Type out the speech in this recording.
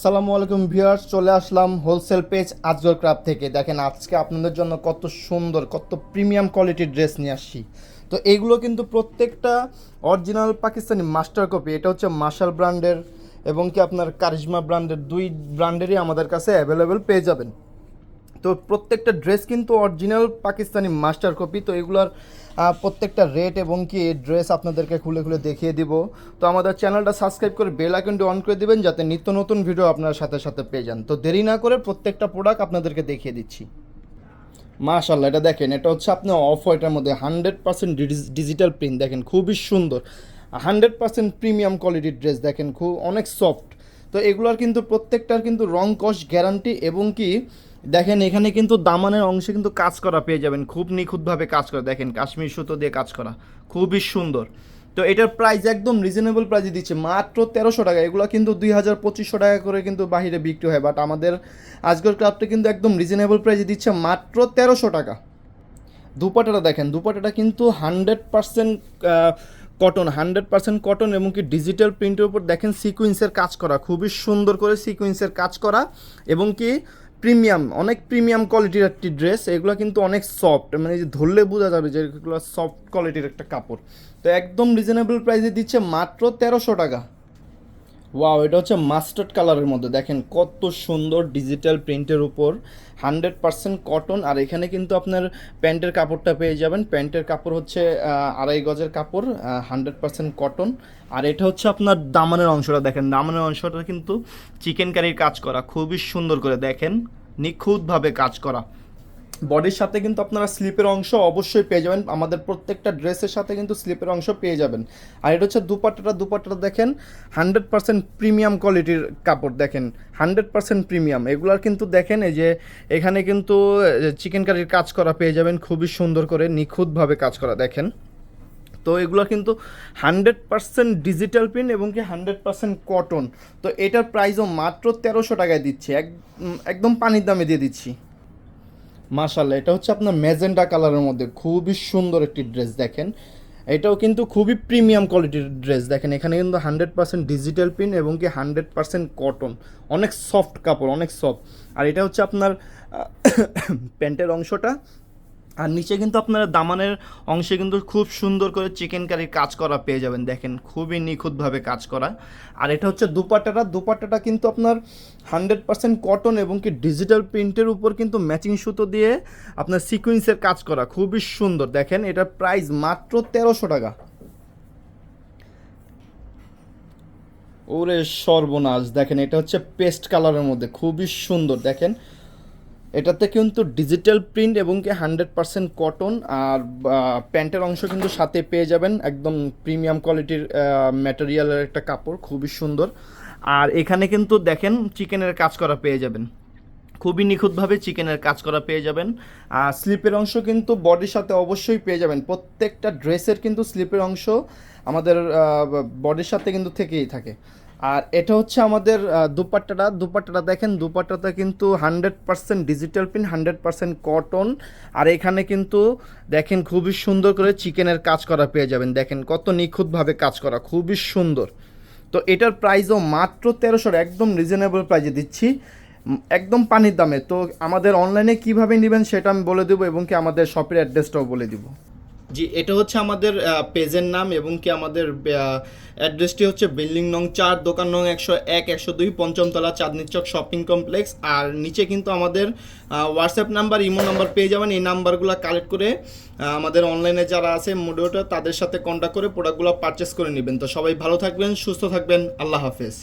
আসসালামু আলাইকুম ভিউয়ার্স, চলে আসলাম হোলসেল পেজ আজগর ক্রাফট থেকে। দেখেন, আজকে আপনাদের জন্য কত সুন্দর, কত প্রিমিয়াম কোয়ালিটির ড্রেস নিয়ে আসছি। তো এইগুলো কিন্তু প্রত্যেকটা অরিজিনাল পাকিস্তানি মাস্টার কপি। এটা হচ্ছে মার্শাল ব্র্যান্ডের এবং কি আপনার কারিজমা ব্র্যান্ডের দুই ব্র্যান্ডেরই আমাদের কাছে অ্যাভেলেবেল পেয়ে যাবেন। তো প্রত্যেকটা ড্রেস কিন্তু অরিজিনাল পাকিস্তানি মাস্টার কপি তো এগুলোর প্রত্যেকটা রেট এবং কি ড্রেস আপনাদেরকে খুলে খুলে দেখিয়ে দিব। তো আমাদের চ্যানেলটা সাবস্ক্রাইব করে বেল আইকনটি অন করে দিবেন যাতে নিত্য নতুন ভিডিও আপনার সাথে সাথে পেয়ে যান। তো দেরি না করে প্রত্যেকটা প্রোডাক্ট আপনাদেরকে দেখিয়ে দিচ্ছি। মাশাল্লাহ এটা দেখেন, এটা হচ্ছে আপনার অফ হোয়াইটের মধ্যে হান্ড্রেড পার্সেন্ট ডিজিটাল প্রিন্ট দেখেন, খুবই সুন্দর। হান্ড্রেড পার্সেন্ট প্রিমিয়াম কোয়ালিটির ড্রেস দেখেন, খুব অনেক সফট তো এগুলোর কিন্তু প্রত্যেকটার কিন্তু রং কস গ্যারান্টি এবং কি, দেখেন এখানে কিন্তু দামানের অংশে কিন্তু কাজ করা পেয়ে যাবেন, খুব নিখুঁতভাবে কাজ করা। দেখেন কাশ্মীর সুতো দিয়ে কাজ করা, খুবই সুন্দর। তো এটার প্রাইস একদম রিজনেবল প্রাইসে দিচ্ছে, মাত্র তেরোশো টাকা, এগুলো কিন্তু দুই হাজার পঁচিশশো টাকা করে কিন্তু বাহিরে বিক্রি হয় বাট আমাদের আজকের ক্রাফটে কিন্তু একদম রিজনেবল প্রাইসে দিচ্ছে মাত্র তেরোশো টাকা। দুপাটাটা দেখেন, দুপাটাটা কিন্তু hundred percent cotton hundred percent cotton এবং কি ডিজিটাল প্রিন্টের উপর দেখেন সিকুয়েন্সের কাজ করা, খুবই সুন্দর করে সিকুয়েন্সের কাজ করা এবং কি প্রিমিয়াম অনেক প্রিমিয়াম কোয়ালিটির একটি ড্রেস এগুলো কিন্তু অনেক সফট মানে যে ধরলে বোঝা যাবে যে এগুলো সফট কোয়ালিটির একটা কাপড়। তো একদম রিজনেবল প্রাইসে দিচ্ছে মাত্র তেরোশো টাকা। ওয়াও এটা হচ্ছে মাস্টার্ড কালারের মধ্যে। দেখেন কত সুন্দর ডিজিটাল প্রিন্টের উপর। হান্ড্রেড পার্সেন্ট কটন আর এখানে কিন্তু আপনার প্যান্টের কাপড়টা পেয়ে যাবেন। প্যান্টের কাপড় হচ্ছে আড়াই গজের কাপড় হান্ড্রেড পার্সেন্ট কটন আর এটা হচ্ছে আপনার দামানের অংশটা। দেখেন দামানের অংশটা কিন্তু চিকেন কারির কাজ করা। খুবই সুন্দর করে দেখেন, নিখুঁতভাবে কাজ করা। বডির সাথে কিন্তু আপনারা স্লিপের অংশ অবশ্যই পেয়ে যাবেন। আমাদের প্রত্যেকটা ড্রেসের সাথে কিন্তু স্লিপের অংশ পেয়ে যাবেন। আর এটা হচ্ছে দুপাট্টাটা। দুপাট্টাটা দেখেন, হান্ড্রেড পার্সেন্ট প্রিমিয়াম কোয়ালিটির কাপড় দেখেন, হান্ড্রেড পার্সেন্ট প্রিমিয়াম। এগুলার কিন্তু দেখেন, এই যে এখানে কিন্তু চিকেন কারির কাজ করা পেয়ে যাবেন, খুবই সুন্দর করে, নিখুঁতভাবে কাজ করা দেখেন। তো এগুলো কিন্তু হান্ড্রেড পার্সেন্ট ডিজিটাল প্রিন্ট এবং কি হান্ড্রেড পার্সেন্ট কটন। তো এটার প্রাইসও মাত্র তেরোশো টাকায় দিচ্ছে। এক একদম পানির দামে দিয়ে দিচ্ছি। মাশাল্লাহ এটা হচ্ছে আপনার ম্যাজেন্ডা কালারের মধ্যে খুবই সুন্দর একটি ড্রেস দেখেন। এটাও কিন্তু খুবই প্রিমিয়াম কোয়ালিটির ড্রেস দেখেন, এখানে কিন্তু হান্ড্রেড পার্সেন্ট ডিজিটাল প্রিন্ট এবং কি হান্ড্রেড পার্সেন্ট কটন, অনেক সফট কাপড়, অনেক সফট। আর এটা হচ্ছে আপনার প্যান্টের অংশটা আর নিচে কিন্তু আপনারা দামানের অংশে কিন্তু খুব সুন্দর করে চিকেন কারির কাজ করা পেয়ে যাবেন। দেখেন, খুবই নিখুঁতভাবে কাজ করা। আর এটা হচ্ছে দুপাট্টাটা। দুপাট্টাটা কিন্তু আপনার হান্ড্রেড পার্সেন্ট কটন এবং কি ডিজিটাল প্রিন্টের উপর কিন্তু ম্যাচিং সুতো দিয়ে আপনার সিকুয়েন্সের কাজ করা। খুবই সুন্দর। দেখেন, এটার প্রাইস মাত্র তেরোশো টাকা। ওরে সর্বনাশ। দেখেন, এটা হচ্ছে পেস্ট কালারের মধ্যে। খুবই সুন্দর। দেখেন এটাতে কিন্তু ডিজিটাল প্রিন্ট এবং কি হান্ড্রেড পার্সেন্ট কটন আর প্যান্টের অংশ কিন্তু সাথে পেয়ে যাবেন একদম প্রিমিয়াম কোয়ালিটির ম্যাটেরিয়ালের একটা কাপড়, খুবই সুন্দর। আর এখানে কিন্তু দেখেন চিকেনের কাজ করা পেয়ে যাবেন। খুবই নিখুঁতভাবে চিকেনের কাজ করা পেয়ে যাবেন। আর স্লিপের অংশ কিন্তু বডির সাথে অবশ্যই পেয়ে যাবেন। প্রত্যেকটা ড্রেসের কিন্তু স্লিপের অংশ আমাদের বডির সাথে কিন্তু থেকেই থাকে। আর এটা হচ্ছে আমাদের দুপাট্টাটা। দুপাট্টাটা দেখেন দুপাট্টাটা কিন্তু hundred percent digital print hundred percent cotton আর এখানে কিন্তু দেখেন খুবই সুন্দর করে চিকেনের কাজ করা পেয়ে যাবেন। দেখেন কত নিখুঁতভাবে কাজ করা, খুবই সুন্দর। তো এটার প্রাইসও মাত্র তেরোশোর, একদম রিজনেবল প্রাইজে দিচ্ছি। একদম পানির দামে। তো আমাদের অনলাইনে কীভাবে নেবেন সেটা আমি বলে দেবো এবং কি আমাদের শপের অ্যাড্রেসটাও বলে দিব। জি, এটা হচ্ছে আমাদের পেজের নাম এবং কি আমাদের অ্যাড্রেসটি হচ্ছে বিল্ডিং নং চার, দোকান নং একশো এক, একশো দুই পঞ্চমতলা চাঁদনি চক শপিং কমপ্লেক্স আর নিচে কিন্তু আমাদের হোয়াটসঅ্যাপ নাম্বার ইমো নাম্বার পেয়ে যাবেন। এই নাম্বারগুলো কালেক্ট করে আমাদের অনলাইনে যারা আছে মোডিওটা তাদের সাথে কন্ট্যাক্ট করে প্রোডাক্টগুলো পারচেস করে নেবেন। তো সবাই ভালো থাকবেন, সুস্থ থাকবেন। আল্লাহ হাফেজ।